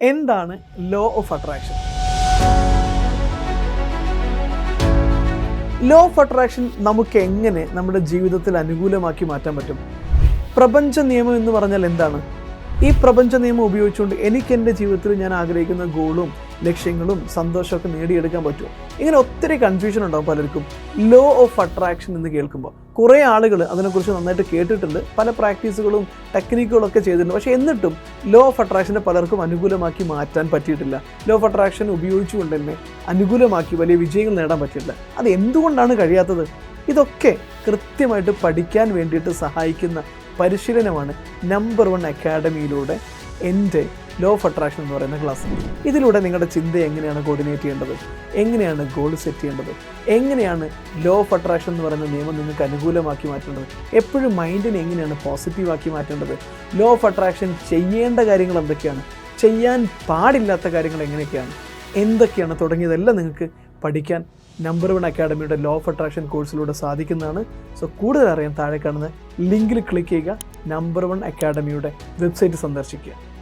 എന്താണ് law of attraction law of attraction നമുക്ക് എങ്ങനെ നമ്മുടെ ജീവിതത്തിൽ അനുകൂലമാക്കി മാറ്റാൻ പറ്റും? പ്രപഞ്ച നിയമം എന്ന് പറഞ്ഞാൽ എന്താണ്? ഈ പ്രപഞ്ച നിയമം ഉപയോഗിച്ചുകൊണ്ട് എനിക്ക് എന്റെ ജീവിതത്തിൽ ഞാൻ ആഗ്രഹിക്കുന്ന ഗോളും ലക്ഷ്യങ്ങളും സന്തോഷമൊക്കെ നേടിയെടുക്കാൻ പറ്റുമോ? ഇങ്ങനെ ഒത്തിരി കൺഫ്യൂഷൻ ഉണ്ടാവും പലർക്കും. ലോ ഓഫ് അട്രാക്ഷൻ എന്ന് കേൾക്കുമ്പോൾ. കുറേ ആളുകൾ അതിനെക്കുറിച്ച് നന്നായിട്ട് കേട്ടിട്ടുണ്ട്. പല പ്രാക്ടീസുകളും ടെക്നിക്കുകളും ഒക്കെ ചെയ്തിട്ടുണ്ട്. പക്ഷേ എന്നിട്ടും ലോ ഓഫ് അട്രാക്ഷനെ പലർക്കും അനുകൂലമാക്കി മാറ്റാൻ പറ്റിയിട്ടില്ല. ലോ ഓഫ് അട്രാക്ഷൻ ഉപയോഗിച്ചുകൊണ്ട് തന്നെ അനുകൂലമാക്കി വലിയ വിജയങ്ങൾ നേടാൻ പറ്റിയിട്ടില്ല. അത് എന്തുകൊണ്ടാണ് കഴിയാത്തത്? ഇതൊക്കെ കൃത്യമായിട്ട് പഠിക്കാൻ വേണ്ടിയിട്ട് സഹായിക്കുന്ന പരിശീലനമാണ് നമ്പർ വൺ അക്കാഡമിയിലൂടെ എന്റെ ലോ ഓഫ് അട്രാക്ഷൻ എന്ന് പറയുന്ന ക്ലാസ് ഇതിലൂടെ നിങ്ങളുടെ ചിന്ത എങ്ങനെയാണ് കോർഡിനേറ്റ് ചെയ്യേണ്ടത്? എങ്ങനെയാണ് ഗോൾ സെറ്റ് ചെയ്യേണ്ടത്? എങ്ങനെയാണ് ലോ ഓഫ് അട്രാക്ഷൻ എന്ന് പറയുന്ന നിയമം നിങ്ങൾക്ക് അനുകൂലമാക്കി മാറ്റേണ്ടത്? എപ്പോഴും മൈൻഡിനെ എങ്ങനെയാണ് പോസിറ്റീവാക്കി മാറ്റേണ്ടത്? ലോ ഓഫ് അട്രാക്ഷൻ ചെയ്യേണ്ട കാര്യങ്ങൾ എന്തൊക്കെയാണ്? ചെയ്യാൻ പാടില്ലാത്ത കാര്യങ്ങൾ എങ്ങനെയൊക്കെയാണ്? എന്തൊക്കെയാണ് തുടങ്ങിയതെല്ലാം നിങ്ങൾക്ക് പഠിക്കാൻ നമ്പർ വൺ അക്കാഡമിയുടെ ലോ ഓഫ് അട്രാക്ഷൻ കോഴ്സിലൂടെ സാധിക്കുന്നതാണ്. സോ കൂടുതൽ അറിയാൻ താഴെ കാണുന്ന ലിങ്കിൽ ക്ലിക്ക് ചെയ്യുക. നമ്പർ വൺ അക്കാഡമിയുടെ വെബ്സൈറ്റ് സന്ദർശിക്കുക.